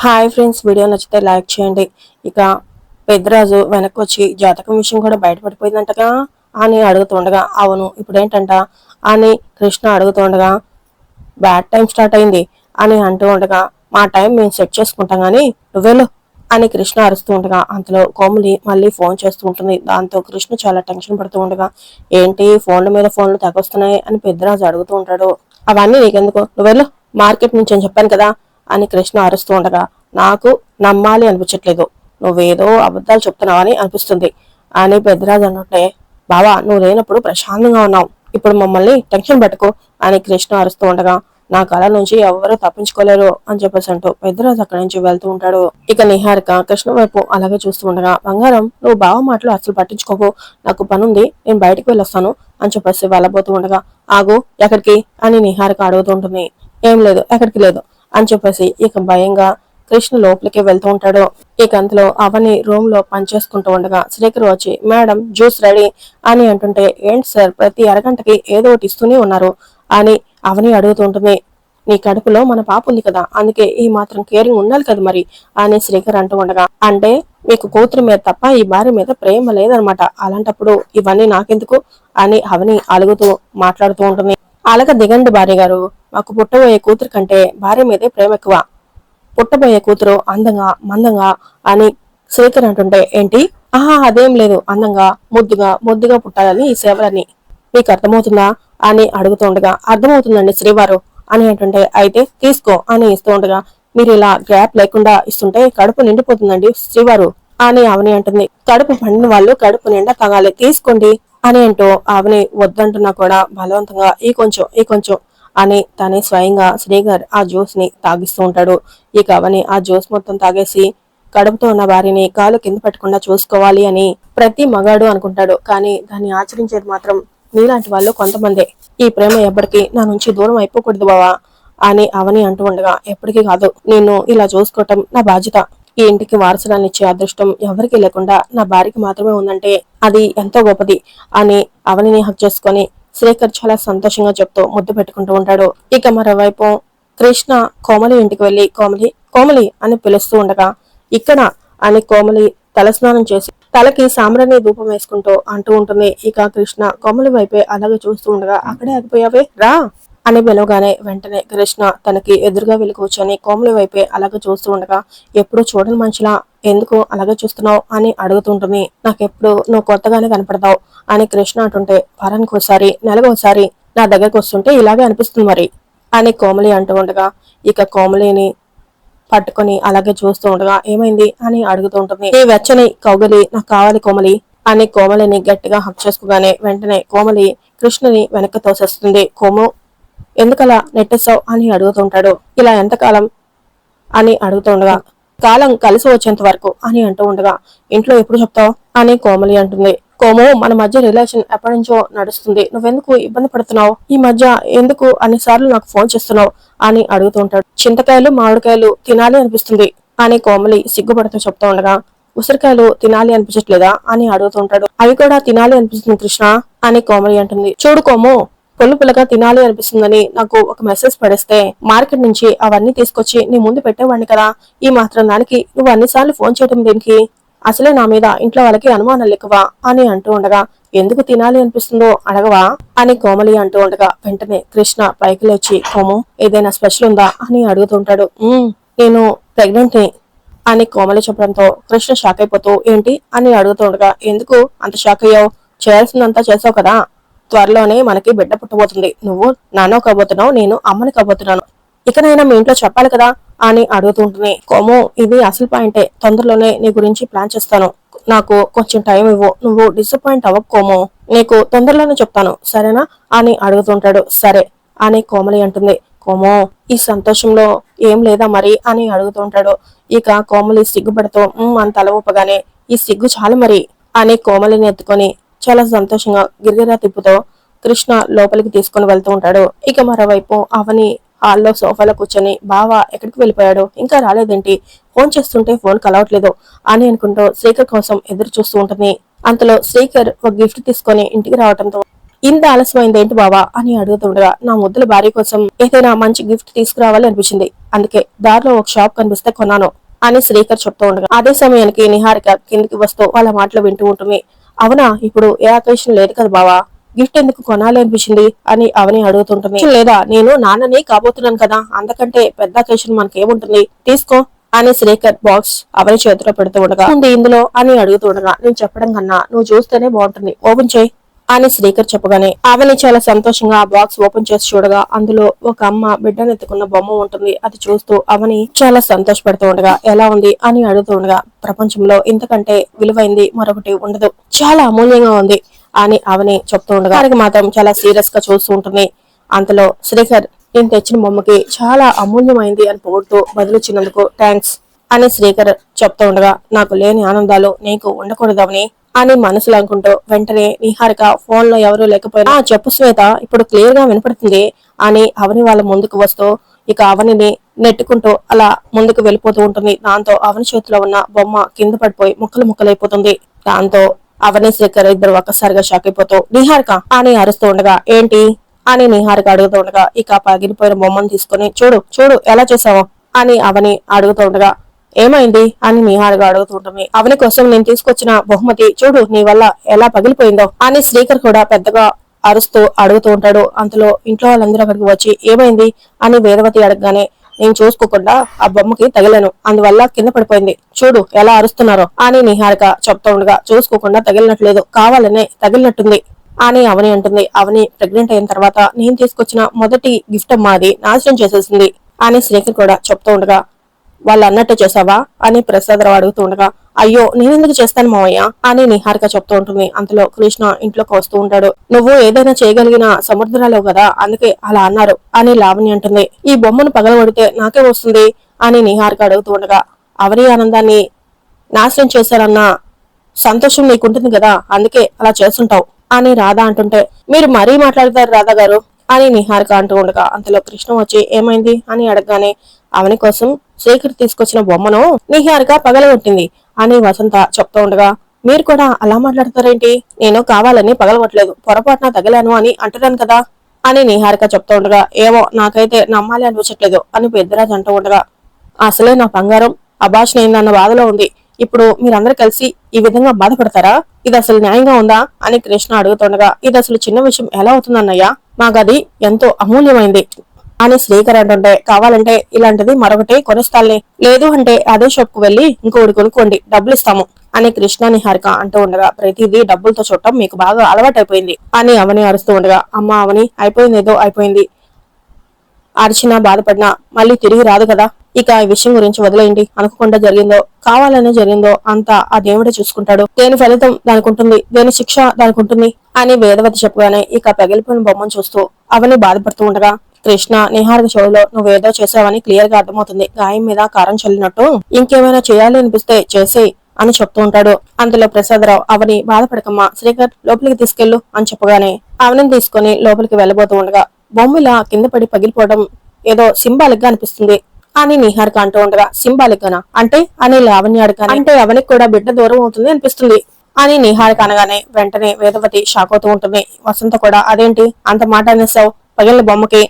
Hi friends video నచ్చితే like చేయండి. ఇక పెద్దరాజు వెనక్కి వచ్చి జాతకం విషయం కూడా బయటపడిపోయిందంటగా అని అడుగుతుండగా అవును ఇప్పుడేంటంట? అని కృష్ణ అడుగుతుండగా బ్యాడ్ టైం స్టార్ట్ అయింది. అని అంటూ ఉండగా మా టైం మేము సెట్ చేసుకుంటాం కానీ నువ్వెళ్ళు అని కృష్ణ అరుస్తూ ఉండగా అంతలో కోమలి మళ్ళీ ఫోన్ చేస్తూ ఉంటుంది. దాంతో కృష్ణ చాలా టెన్షన్ పడుతూ ఉండగా ఏంటి ఫోన్ల మీద ఫోన్లు తగ్గొస్తున్నాయి అని పెద్దరాజు అడుగుతూ ఉంటాడు. అవన్నీ నీకెందుకు? నువ్వెళ్ళు మార్కెట్ నుంచి అని చెప్పాను కదా? అని కృష్ణ అరుస్తూ ఉండగా నాకు నమ్మాలి అనిపించట్లేదు. నువ్వేదో అబద్ధాలు చెప్తున్నావని అనిపిస్తుంది. అని పెద్దరాజు అన్నట్టే బావా నువ్వు లేనప్పుడు ప్రశాంతంగా ఉన్నావు. ఇప్పుడు మమ్మల్ని టెన్షన్ పెట్టుకో అని కృష్ణ అరుస్తూ ఉండగా నా కళ నుంచి ఎవరు తప్పించుకోలేరు అని చెప్పేసి అంటూ పెద్దరాజు అక్కడి నుంచి వెళ్తూ ఉంటాడు. ఇక నిహారిక కృష్ణ వైపు అలాగే చూస్తూ ఉండగా బంగారం నువ్వు బావ మాటలు అసలు పట్టించుకోకు. నాకు పనుంది నేను బయటకు వెళ్ళొస్తాను అని చెప్పేసి వెళ్ళబోతూ ఉండగా ఆగు ఎక్కడికి? అని నిహారిక అడుగుతూ ఉంటుంది. ఏం లేదు ఎక్కడికి లేదు. అని చెప్పేసి ఇక భయంగా కృష్ణ లోపలికి వెళ్తూ ఉంటాడు. ఇక అంతలో అవని రూమ్లో పనిచేసుకుంటూ ఉండగా శ్రీకర్ వచ్చి మేడం జ్యూస్ రెడీ అని అంటుంటే ఏంటి సార్ ప్రతి అరగంటకి ఏదో ఒకటి ఇస్తూనే ఉన్నారు అని అవని అడుగుతూ ఉంటుంది. నీ కడుపులో మన పాప ఉంది కదా అందుకే ఈ మాత్రం కేరింగ్ ఉండాలి కదా మరి అని శ్రీకర్ అంటూ ఉండగా అంటే మీకు కూతురు మీద తప్ప ఈ భార్య మీద ప్రేమ లేదనమాట. అలాంటప్పుడు ఇవన్నీ నాకెందుకు? అని అవని అలుగుతూ మాట్లాడుతూ ఉంటుంది. అలాగ దిగండి భార్య గారు. మాకు పుట్టబోయే కూతురు కంటే భార్య మీదే ప్రేమ ఎక్కువ. పుట్టబోయే కూతురు అందంగా మందంగా అని శ్రీకర్ అంటుంటే ఏంటి? ఆహా అదేం లేదు. అందంగా ముద్దుగా ముద్దుగా పుట్టాలని ఈ సేవలని. మీకు అర్థమవుతుందా? అని అడుగుతుండగా అర్థమవుతుందండి శ్రీవారు అని అంటుంటే అయితే తీసుకో అని ఇస్తూ ఉండగా మీరు ఇలా గ్యాప్ లేకుండా ఇస్తుంటే కడుపు నిండిపోతుందండి శ్రీవారు అని అవని అంటుంది. కడుపు పండిన వాళ్ళు కడుపు నిండా తాగాలి. తీసుకోండి. అని అంటూ ఆమెని వద్దంటున్నా కూడా బలవంతంగా ఈ కొంచెం ఈ కొంచెం అని తనే స్వయంగా శ్రీగర్ ఆ జ్యూస్ని తాగిస్తూ ఉంటాడు. ఇక అవని ఆ జ్యూస్ మొత్తం తాగేసి కడుపుతో ఉన్న వారిని కాలు కింద పెట్టకుండా చూసుకోవాలి అని ప్రతి మగాడు అనుకుంటాడు. కానీ దాన్ని ఆచరించేది మాత్రం నీలాంటి వాళ్ళు కొంతమందే. ఈ ప్రేమ ఎప్పటికీ నా నుంచి దూరం అయిపోకూడదు బావా అని అవని అంటూ ఉండగా ఎప్పటికీ కాదు. నేను ఇలా చూసుకోవటం నా బాధ్యత. ఈ ఇంటికి వారసురాన్ని ఇచ్చే అదృష్టం ఎవరికి లేకుండా నా భార్యకి మాత్రమే ఉందంటే అది ఎంతో గొప్పది అని అవనిని హక్ చేసుకొని శ్రీకర్ చాలా సంతోషంగా చెప్తూ ముద్దు పెట్టుకుంటూ ఉంటాడు. ఇక మరోవైపు కృష్ణ కోమలి ఇంటికి వెళ్ళి కోమలి కోమలి అని పిలుస్తూ ఉండగా ఇక్కడ అని కోమలి తలస్నానం చేసి తలకి సామ్రాణి ధూపం వేసుకుంటూ అంటూ ఉంటుంది. ఇక కృష్ణ కోమలి వైపే అలాగే చూస్తూ ఉండగా అక్కడే ఆగిపోయావే? రా! అని పిలవగానే వెంటనే కృష్ణ తనకి ఎదురుగా వెళ్ళి కూర్చొని కోమలి వైపే అలాగే చూస్తూ ఉండగా ఎప్పుడు చూడని మనిషిలా? ఎందుకు అలాగే చూస్తున్నావు? అని అడుగుతుంటుంది. నాకెప్పుడు నువ్వు కొత్తగానే కనపడతావు అని కృష్ణ అంటుంటే వారానికి ఒకసారి నెలకు ఒకసారి నా దగ్గరకు వస్తుంటే ఇలాగే అనిపిస్తుంది మరి అని కోమలి అంటూ ఉండగా ఇక కోమలిని పట్టుకొని అలాగే చూస్తూ ఉండగా ఏమైంది? అని అడుగుతూ ఉంటుంది. ఈ వెచ్చని కౌగలి నాకు కావాలి కోమలి అని కోమలిని గట్టిగా హక్ చేసుకోగానే వెంటనే కోమలి కృష్ణని వెనక్కి తోసేస్తుంది. కోము ఎందుకలా నెట్టేస్తావు అని అడుగుతుంటాడు. ఇలా ఎంతకాలం? అని అడుగుతుండగా కాలం కలిసి వచ్చేంత వరకు అని అంటూ ఉండగా ఇంట్లో ఎప్పుడు చెప్తావు? అని కోమలి అంటుంది. కోము మన మధ్య రిలేషన్ ఎప్పటి నుంచో నడుస్తుంది. నువ్వెందుకు ఇబ్బంది పడుతున్నావు? ఈ మధ్య ఎందుకు అన్నిసార్లు నాకు ఫోన్ చేస్తున్నావు? అని అడుగుతుంటాడు. చింతకాయలు మామిడికాయలు తినాలి అనిపిస్తుంది అని కోమలి సిగ్గుపడుతూ చెప్తూ ఉండగా ఉసిరికాయలు తినాలి అనిపించట్లేదా? అని అడుగుతుంటాడు. అవి కూడా తినాలి అనిపిస్తుంది కృష్ణ అని కోమలి అంటుంది. చూడు కోము పొల్లు పిల్లగా తినాలి అనిపిస్తుందని నాకు ఒక మెసేజ్ పడేస్తే మార్కెట్ నుంచి అవన్నీ తీసుకొచ్చి నీ ముందు పెట్టేవాడిని కదా. ఈ మాత్రం దానికి నువ్వు అన్నిసార్లు ఫోన్ చేయడం దేనికి? అసలే నా మీద ఇంట్లో వాళ్ళకి అనుమానాలు ఎక్కువ అని అంటూ ఉండగా ఎందుకు తినాలి అనిపిస్తుందో అడగవా? అని కోమలి అంటూ ఉండగా వెంటనే కృష్ణ పైకి లేచి కోము ఏదైనా స్పెషల్ ఉందా? అని అడుగుతుంటాడు నేను ప్రెగ్నెంట్ని అని కోమలి చెప్పడంతో కృష్ణ షాక్ అయిపోతూ ఏంటి? అని అడుగుతుండగా ఎందుకు అంత షాక్ అయ్యావు? చేయాల్సిందంతా చేసావు కదా. త్వరలోనే మనకి బిడ్డ పుట్టబోతుంది. నువ్వు నాన్న కాబోతున్నావు నేను అమ్మని కాబోతున్నాను. ఇకనైనా మీ ఇంట్లో చెప్పాలి కదా అని అడుగుతుంటుంది కోము ఇది అసలు పాయింటే. తొందరలోనే నీ గురించి ప్లాన్ చేస్తాను. నాకు కొంచెం టైం ఇవ్వు. నువ్వు డిసప్పాయింట్ అవ్వకోము నీకు తొందరలోనే చెప్తాను. సరేనా అని అడుగుతుంటాడు సరే అని కోమలి అంటుంది. కోమో ఈ సంతోషంలో ఏం లేదా మరి అని అడుగుతుంటాడు ఇక కోమలి సిగ్గుపడుతూ అని తల ఊపగానే ఈ సిగ్గు చాలు మరి అని కోమలిని ఎత్తుకొని చాలా సంతోషంగా గిరిగిరా తిప్పుతో కృష్ణ లోపలికి తీసుకుని వెళ్తూ ఉంటాడు. ఇక మరోవైపు అవని హాల్లో సోఫాలో కూర్చొని బావా ఎక్కడికి వెళ్ళిపోయాడు? ఇంకా రాలేదేంటి? ఫోన్ చేస్తుంటే ఫోన్ కలవట్లేదు అని అనుకుంటూ శ్రీకర్ కోసం ఎదురు చూస్తూ ఉంటుంది. అంతలో శ్రీకర్ ఒక గిఫ్ట్ తీసుకొని ఇంటికి రావడంతో ఇంత ఆలస్యమైంది ఏంటి బావా? అని అడుగుతుండగా నా ముద్దుల భార్య కోసం ఏదైనా మంచి గిఫ్ట్ తీసుకురావాలి అనిపించింది. అందుకే దారిలో ఒక షాప్ కనిపిస్తే కొన్నాను అని శ్రీకర్ చెప్తూ ఉండగా అదే సమయానికి నిహారిక కిందికి వస్తూ వాళ్ళ మాటలు వింటూ ఉంటుంది. అవునా? ఇప్పుడు ఏ ఆకేషన్ లేదు కదా బావా? గిఫ్ట్ ఎందుకు కొనాలి అనిపించింది అని అవని అడుగుతుంటుంది. లేదా నేను నాన్నని కాబోతున్నాను కదా అంతకంటే పెద్ద అకేషన్ మనకేముంటుంది? తీసుకో అని శ్రీకర్ బాక్స్ అవని చేతిలో పెడుతూ ఉండగా ఉంది ఇందులో అని అడుగుతుండగా నేను చెప్పడం కన్నా నువ్వు చూస్తేనే బాగుంటుంది. ఓపెన్ చేయి అని శ్రీకర్ చెప్పగానే అవని చాలా సంతోషంగా బాక్స్ ఓపెన్ చేసి చూడగా అందులో ఒక అమ్మ బిడ్డను ఎత్తుకున్న బొమ్మ ఉంటుంది. అది చూస్తూ అవని చాలా సంతోషపడుతూ ఉండగా ఎలా ఉంది అని అడుగుతూ ఉండగా ప్రపంచంలో ఇంతకంటే విలువైంది మరొకటి ఉండదు. చాలా అమూల్యంగా ఉంది. అని అవని చెప్తూ ఉండగా మాత్రం చాలా సీరియస్గా చూస్తూ ఉంటుంది. అంతలో శ్రీకర్ నేను తెచ్చిన బొమ్మకి చాలా అమూల్యమైంది అని పొగుడుతూ బదులిచ్చినందుకు థ్యాంక్స్ అని శ్రీకర్ చెప్తూ ఉండగా నాకు లేని ఆనందాలు నీకు ఉండకూడదవని అని మనసులో అనుకుంటూ వెంటనే నిహారిక ఫోన్లో ఎవరూ లేకపోయినా చెప్పు శ్వేత ఇప్పుడు క్లియర్గా వినపడుతుంది అని అవని వాళ్ళ ముందుకు వస్తూ ఇక అవనిని నెట్టుకుంటూ అలా ముందుకు వెళ్ళిపోతూ ఉంటుంది. దాంతో అవని చేతిలో ఉన్న బొమ్మ కింద పడిపోయి ముక్కలు ముక్కలైపోతుంది. దాంతో అవని శేఖర్ ఇద్దరు ఒక్కసారిగా షాక్ అయిపోతూ నిహారిక అని అరుస్తూ ఉండగా ఏంటి? అని నిహారిక అడుగుతూ ఉండగా ఇక పగిలిపోయిన బొమ్మను తీసుకుని చూడు చూడు ఎలా చేసావో అని అవని అడుగుతూ ఉండగా ఏమైంది? అని నిహారిగా అడుగుతుంటుంది అవని కోసం నేను తీసుకొచ్చిన బహుమతి చూడు నీ వల్ల ఎలా పగిలిపోయిందో? అని శ్రీకర్ కూడా పెద్దగా అరుస్తూ అడుగుతూ ఉంటాడు. అంతలో ఇంట్లో వాళ్ళందరూ అక్కడికి వచ్చి ఏమైంది? అని వేదవతి అడగగానే నేను చూసుకోకుండా ఆ బొమ్మకి తగిలాను. అందువల్ల కింద పడిపోయింది. చూడు ఎలా అరుస్తున్నారో. అని నిహారిక చెప్తా ఉండగా చూసుకోకుండా తగిలినట్లేదు. కావాలనే తగిలినట్టుంది. అని అవని అంటుంది. అవని ప్రెగ్నెంట్ అయిన తర్వాత నేను తీసుకొచ్చిన మొదటి గిఫ్ట్ అమ్మాది నాశనం చేసేసింది. అని శ్రీకి కూడా చెప్తూ ఉండగా వాళ్ళు అన్నట్టు చేసావా? అని ప్రసాదరావు అడుగుతూ ఉండగా అయ్యో నేనెందుకు చేస్తాను మావయ్య? అని నిహారిక చెప్తూ ఉంటుంది. అంతలో కృష్ణ ఇంట్లోకి వస్తూ ఉంటాడు. నువ్వు ఏదైనా చేయగలిగిన సముద్రాలేవు కదా అందుకే అలా అన్నారు అని లావణ్య అంటుంది. ఈ బొమ్మను పగలగొడితే నాకే వస్తుంది అని నిహారిక అడుగుతూ ఉండగా అవరి ఆనందాన్ని నాశనం చేశారన్న సంతోషం నీకుంటుంది కదా అందుకే అలా చేస్తుంటావు అని రాధా అంటుంటే మీరు మరీ మాట్లాడతారు రాధా గారు అని నిహారిక అంటూ ఉండగా అంతలో కృష్ణ వచ్చి ఏమైంది? అని అడగగానే అవని కోసం శేఖర్ తీసుకొచ్చిన బొమ్మను నిహారిక పగలగొట్టింది. అని వసంత చెప్తూ ఉండగా మీరు కూడా అలా మాట్లాడతారేంటి? నేను కావాలని పగలగొట్టలేదు. పొరపాటున తగలాను అని అంటున్నాను కదా? అని నిహారిక చెప్తూ ఉండగా ఏమో నాకైతే నమ్మాలి అనిపించట్లేదు అని పెద్దరాజు అంటూ ఉండగా అసలే నా బంగారం అభాషణ అయిందన్న బాధలో ఉంది. ఇప్పుడు మీరందరూ కలిసి ఈ విధంగా బాధపడతారా? ఇది అసలు న్యాయంగా ఉందా? అని కృష్ణ అడుగుతుండగా ఇది అసలు చిన్న విషయం ఎలా అవుతుందన్నయ్యా? మాకది ఎంతో అమూల్యమైంది. అని శ్రీకర్ అంటుంటే కావాలంటే ఇలాంటిది మరొకటి కొనిస్తాలే. లేదు అంటే అదే షాప్కు వెళ్ళి ఇంకోటి కొనుక్కోండి డబ్బులు ఇస్తాము అని కృష్ణ నిహారిక అంటూ ఉండగా ప్రతిదీ డబ్బులతో చూడటం మీకు బాగా అలవాటైపోయింది అని అవని అరుస్తూ ఉండగా అమ్మ అవని అయిపోయింది ఏదో అయిపోయింది. అరిచినా బాధపడినా మళ్ళీ తిరిగి రాదు కదా. ఇక ఈ విషయం గురించి వదిలేయండి. అనుకోకుండా జరిగిందో కావాలనే జరిగిందో అంతా ఆ దేవుడే చూసుకుంటాడు. దేని ఫలితం దానికి ఉంటుంది దేని శిక్ష దానికి ఉంటుంది అని వేదవతి చెప్పగానే ఇక పగిలిపోయిన బొమ్మను చూస్తూ అవని బాధపడుతూ ఉండగా కృష్ణ నిహారిక చెవిలో నువ్వేదో చేసావని క్లియర్గా అర్థమవుతుంది. గాయం మీద కారం చల్లినట్టు ఇంకేమైనా చేయాలి అనిపిస్తే చేసేయ్ అని చెప్తూ ఉంటాడు. అందులో ప్రసాదరావు అవని బాధపడకమ్మా శ్రీకర్ లోపలికి తీసుకెళ్ళు అని చెప్పగానే అవనిని తీసుకుని లోపలికి వెళ్ళబోతూ ఉండగా బొమ్మిలా కింద పడి పగిలిపోవడం ఏదో సింబాలిక్గా అనిపిస్తుంది అని నిహారిక అంటూ ఉండగా సింబాలిక్ గానా అంటే? అని లావణ్య అడగానే అంటే అవనికి కూడా బిడ్డ దూరం అవుతుంది అనిపిస్తుంది అని నిహారిక అనగానే వెంటనే వేదవతి షాక్ అవుతూ ఉంటుంది. వసంత కూడా అదేంటి? అంత మాట అనేసావు పగిలిన బొమ్మకి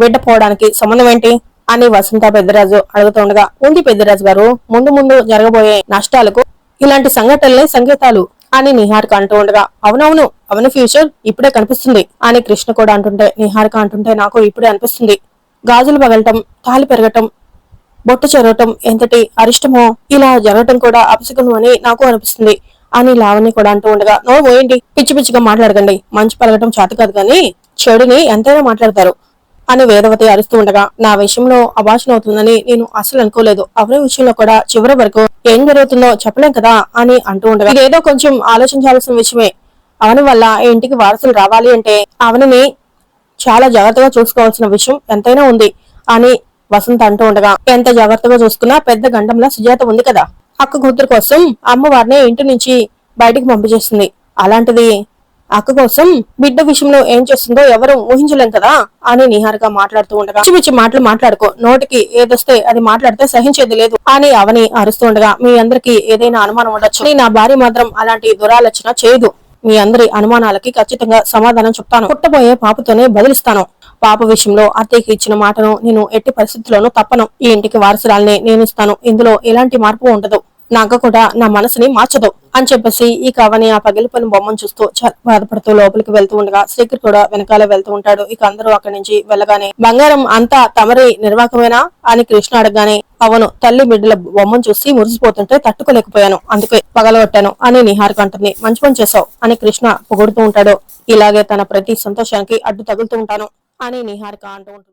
బిడ్డ పోవడానికి సంబంధం ఏంటి? అని వసంత పెద్దరాజు అడుగుతుండగా ఉంది పెద్దరాజు గారు ముందు ముందు జరగబోయే నష్టాలకు ఇలాంటి సంఘటనలే సంకేతాలు అని నిహారిక అంటూ ఉండగా అవునవును అవును ఫ్యూచర్ ఇప్పుడే కనిపిస్తుంది అని కృష్ణ కూడా అంటుంటే నిహారిక అంటుంటే నాకు ఇప్పుడే అనిపిస్తుంది. గాజులు పగలటం తాలి పెరగటం బొట్టు చెరగటం ఎంతటి అరిష్టమో ఇలా జరగటం కూడా అపశకునం అని నాకు అనిపిస్తుంది అని లావణ్య కూడా అంటూ ఉండగా నో పోయండి పిచ్చి పిచ్చిగా మాట్లాడకండి. మంచి పలగటం చేత కాదు కానీ చెడుని ఎంతైనా మాట్లాడతారు. అని వేదవతి అరుస్తూ ఉండగా నా విషయంలో అభాషణ అవుతుందని నేను అసలు అనుకోలేదు. అవరి విషయంలో కూడా చివరి వరకు ఏం జరుగుతుందో చెప్పలేం కదా అని అంటూ ఉండగా ఇదేదో కొంచెం ఆలోచించాల్సిన విషయమే. అవని వల్ల ఇంటికి వారసులు రావాలి అంటే అవనిని చాలా జాగ్రత్తగా చూసుకోవాల్సిన విషయం ఎంతైనా ఉంది అని వసంత అంటూ ఉండగా ఎంత జాగ్రత్తగా చూసుకున్నా పెద్ద గండంలా సుజాత ఉంది కదా. అక్క కూతురు కోసం అమ్మవారిని ఇంటి నుంచి బయటికి పంపించేస్తుంది. అలాంటిది అక్క కోసం బిడ్డ విషయంలో ఏం చేస్తుందో ఎవరు ఊహించలేం కదా అని నిహారిగా మాట్లాడుతూ ఉండగా పిచ్చి పిచ్చి మాటలు మాట్లాడుకో. నోటికి ఏదొస్తే అది మాట్లాడితే సహించేది లేదు అని అవని అరుస్తూ ఉండగా మీ అందరికి ఏదైనా అనుమానం ఉండొచ్చు. నా భార్య మాత్రం అలాంటి దురాలోచన చేయదు. మీ అందరి అనుమానాలకి ఖచ్చితంగా సమాధానం చెప్తాను. పుట్టబోయే పాపతోనే బదిలిస్తాను. పాప విషయంలో అత్తయ్యకి ఇచ్చిన మాటను నేను ఎట్టి పరిస్థితుల్లోనూ తప్పను. ఈ ఇంటికి వారసురాల్ని నేను ఇస్తాను. ఇందులో ఎలాంటి మార్పు ఉండదు. నాకు కూడా నా మనసుని మార్చదు అని చెప్పేసి ఈ కవని ఆ పగిలిపోయిన బొమ్మను చూస్తూ చాలా బాధపడుతూ లోపలికి వెళ్తూ ఉండగా శ్రీకర్ కూడా వెనకాల వెళ్తూ ఉంటాడు. ఇక అందరూ అక్కడి నుంచి వెళ్ళగానే బంగారం అంతా తమరి నిర్వాహకమేనా అని కృష్ణ అడగగానే అవును తల్లి బిడ్డల బొమ్మను చూసి మురిసిపోతుంటే తట్టుకోలేకపోయాను. అందుకే పగలగొట్టాను అని నిహారిక అంటుంది. మంచి పని చేసావు అని కృష్ణ పొగుడుతూ ఉంటాడు. ఇలాగే తన ప్రతి సంతోషానికి అడ్డు తగులుతూ ఉంటాను అని నిహారిక అంటూ ఉంటుంది.